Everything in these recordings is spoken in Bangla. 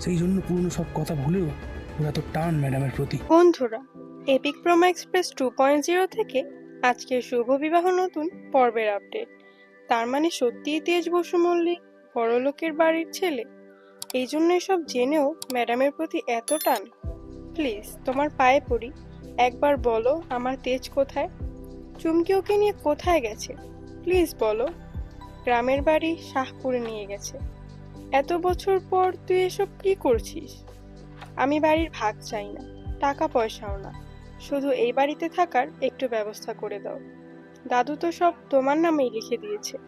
সেই জন্য পুরনো সব কথা ভুলেও ওরা তো টান ম্যাডামের প্রতি। বন্ধুরা Epic Proma Express two point zero থেকে আজকের শুভ বিবাহ নতুন পর্বের আপডেট তার মানে সত্যিই তেজ বসু মল্লিক বড়লোকের বাড়ির ছেলে। এই জন্য এসব জেনেও ম্যাডামের প্রতি এত টান। প্লিজ তোমার পায়ে পড়ি। একবার বলো আমার তেজ কোথায়? চুমকি ওকে নিয়ে কোথায় গেছে? প্লিজ বলো। গ্রামের বাড়ি শাহপুরে নিয়ে গেছে। এত বছর পর তুই এসব কি করছিস? আমি বাড়ির ভাগ চাই না, টাকা পয়সাও না। শুধু এই বাড়িতে থাকার একটু ব্যবস্থা করে দাও। দাদু তো সব তোমার নামেই লিখে দিয়েছে।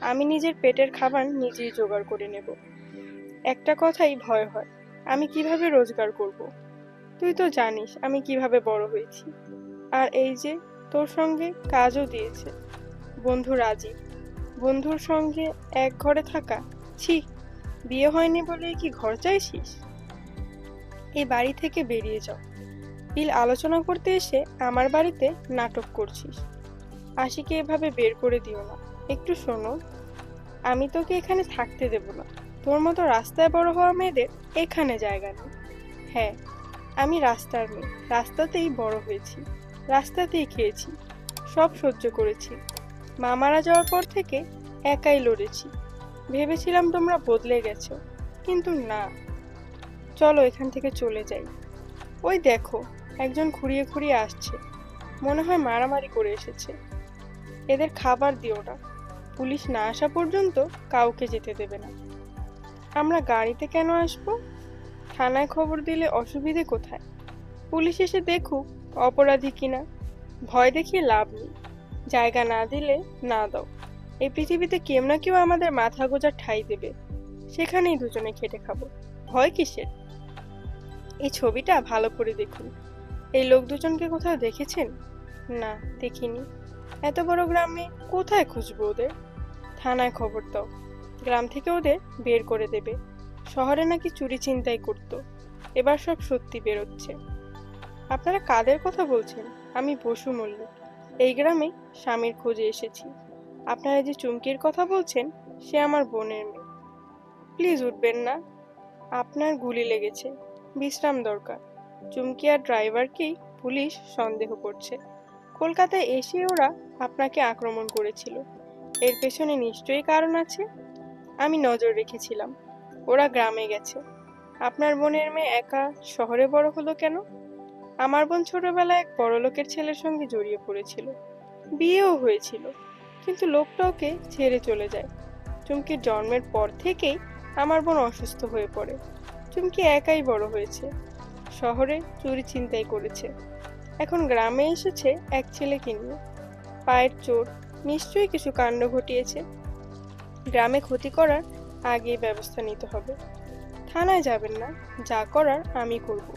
আমি নিজের পেটের খাবার নিজেই জোগাড় করে নেব। একটা কথাই ভয় হয়, আমি কীভাবে রোজগার করব। তুই তো জানিস আমি কীভাবে বড় হয়েছি। আর এই যে তোর সঙ্গে কাজও দিয়েছে। বন্ধু রাজীব, বন্ধুর সঙ্গে এক ঘরে থাকা, ছি! বিয়ে হয়নি বলে কি ঘর চাইছিস? এই বাড়ি থেকে বেরিয়ে যাও। বিল আলোচনা করতে এসে আমার বাড়িতে নাটক করছিস। আশিকে এভাবে বের করে দিও না। একটু শোনো, আমি তোকে এখানে থাকতে দেব না। তোর মতো রাস্তায় বড় হওয়া মেয়েদের এখানে জায়গা নেই। হ্যাঁ আমি রাস্তার মেয়ে। রাস্তাতেই বড় হয়েছি। রাস্তাতেই খেয়েছি। সব সহ্য করেছি। মা মারা যাওয়ার পর থেকে একাই লড়েছি। ভেবেছিলাম তোমরা বদলে গেছো, কিন্তু না। চলো এখান থেকে চলে যাই। ওই দেখো, একজন খুঁড়িয়ে খুঁড়িয়ে আসছে। মনে হয় মারামারি করে এসেছে। এদের খাবার দিও না। পুলিশ না আসা পর্যন্ত কাউকে যেতে দেবে না। আমরা গাড়িতে কেন আসব? থানায় খবর দিলে অসুবিধে কোথায়? পুলিশ এসে দেখুক অপরাধী কিনা। ভয় দেখিয়ে লাভ নেই। জায়গা না দিলে না দাও। এই পৃথিবীতে কেউ না কেউ আমাদের মাথা গোজা ঠাই দেবে। সেখানেই দুজনে খেটে খাব। ভয় কিসের? এই ছবিটা ভালো করে দেখুন। এই লোক দুজনকে কোথাও দেখেছেন? না, দেখিনি। এত বড় গ্রামে কোথায় খুঁজবো ওদের? থানায় খবর দাও। গ্রাম থেকে ওদের বের করে দেবে। শহরে নাকি চুরি চিন্তাই করতো। এবার সব সত্যি বেরোচ্ছে। আপনারা কাদের কথা বলছেন? আমি বসু মল্লিক। এই গ্রামে স্বামীর খোঁজে এসেছি। আপনারা যে চুমকির কথা বলছেন, সে আমার বোনের মেয়ে। প্লিজ উঠবেন না। আপনার গুলি লেগেছে। বিশ্রাম দরকার। চুমকি আর ড্রাইভারকেই পুলিশ সন্দেহ করছে। কলকাতায় এসে ওরা আপনাকে আক্রমণ করেছিল। এর পেছনে নিশ্চয়ই কারণ আছে? আমি নজর রেখেছিলাম। ওরা গ্রামে গেছে। আপনার বোনের মেয়ে একা শহরে বড় হলো কেন? আমার বোন ছোটবেলায় এক বড়লোকের ছেলের সঙ্গে জড়িয়ে পড়েছিল। বিয়েও হয়েছিল। কিন্তু লোকটা ওকে ছেড়ে চলে যায়। চুমকির জন্মের পর থেকেই আমার বোন অসুস্থ হয়ে পড়ে। চুমকি একাই বড় হয়েছে। শহরে চুরি চিন্তাই করেছে। এখন গ্রামে এসেছে এক ছেলেকে নিয়ে। পায়ের চোট, নিশ্চয়ই কিছু কাণ্ড ঘটিয়েছে। গ্রামে ক্ষতি করার আগেই ব্যবস্থা নিতে হবে। থানায় যাবেন না, যা করার আমি করব।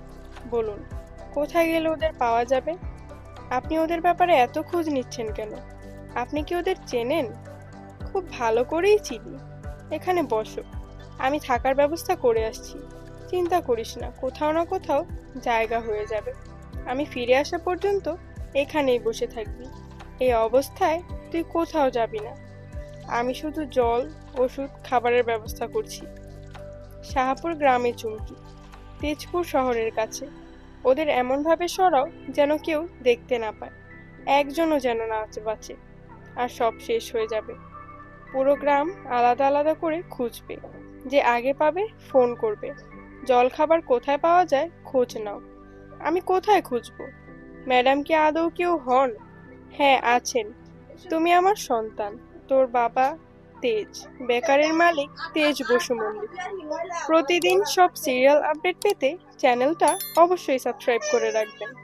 বলুন, কোথায় গেলে ওদের পাওয়া যাবে? আপনি ওদের ব্যাপারে এত খোঁজ নিচ্ছেন কেন? আপনি কি ওদের চেনেন? খুব ভালো করেই চিনি। এখানে বসো, আমি থাকার ব্যবস্থা করে আসছি। চিন্তা করিস না, কোথাও না কোথাও জায়গা হয়ে যাবে। আমি ফিরে আসা পর্যন্ত এখানেই বসে থাকবি। এই অবস্থায় তুই কোথাও যাবি না। আমি শুধু জল, ওষুধ, খাবারের ব্যবস্থা করছি। শাহাপুর গ্রামে চুমকি, তেজপুর শহরের কাছে। ওদের এমনভাবে সরাও যেন কেউ দেখতে না পায়। একজনও যেন না বাঁচে। আর সব শেষ হয়ে যাবে। পুরো গ্রাম আলাদা আলাদা করে খুঁজবে। যে আগে পাবে, ফোন করবে। জল খাবার কোথায় পাওয়া যায়, খোঁজ নাও। আমি কোথায় খুঁজব? ম্যাডাম কি আদৌ কেউ হন? হ্যাঁ আছেন। তুমি আমার সন্তান। তোর বাবা তেজ। বেকারের মালিক তেজ বসু মল্লিক। প্রতিদিন সব সিরিয়াল আপডেট পেতে চ্যানেলটা অবশ্যই সাবস্ক্রাইব করে রাখবেন।